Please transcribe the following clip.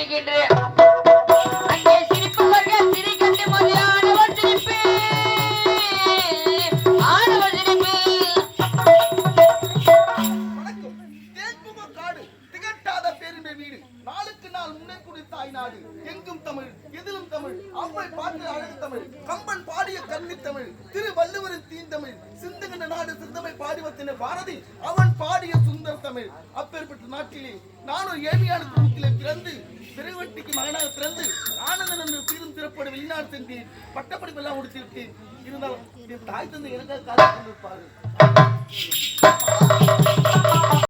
காட்டுகின்றேன் அங்கே சிரிப்பு சிரிப்பு. நாளுக்கு நாள் முன்னேற்குடி தாய் நாடு. எங்கும் தமிழ் எதிலும் தமிழ். அம்மை பாட்டு அழகு தமிழ். கம்பன் பாடிய கல்வி தமிழ். திரு வள்ளுவரின் தீந்தமிழ். சிந்துகின்ற நாடு சிந்தமை பாடி வத்தின பாரதி அவன் பாடிய சுந்தர் தமிழ். நாட்டிலே நானும் ஏழ்மையான குடும்பத்திலே பிறந்து பிறவட்டிக்கு மகனாக பிறந்து ஆனந்தன் என்று சீரும் திறப்பட வெளிநாடு சென்றேன். பட்டப்படிப்பு எல்லாம் முடிச்சிருக்கேன் இருந்தாலும் என் தாய் தந்தை எனக்காக காத்து கொண்டிருப்பாரு.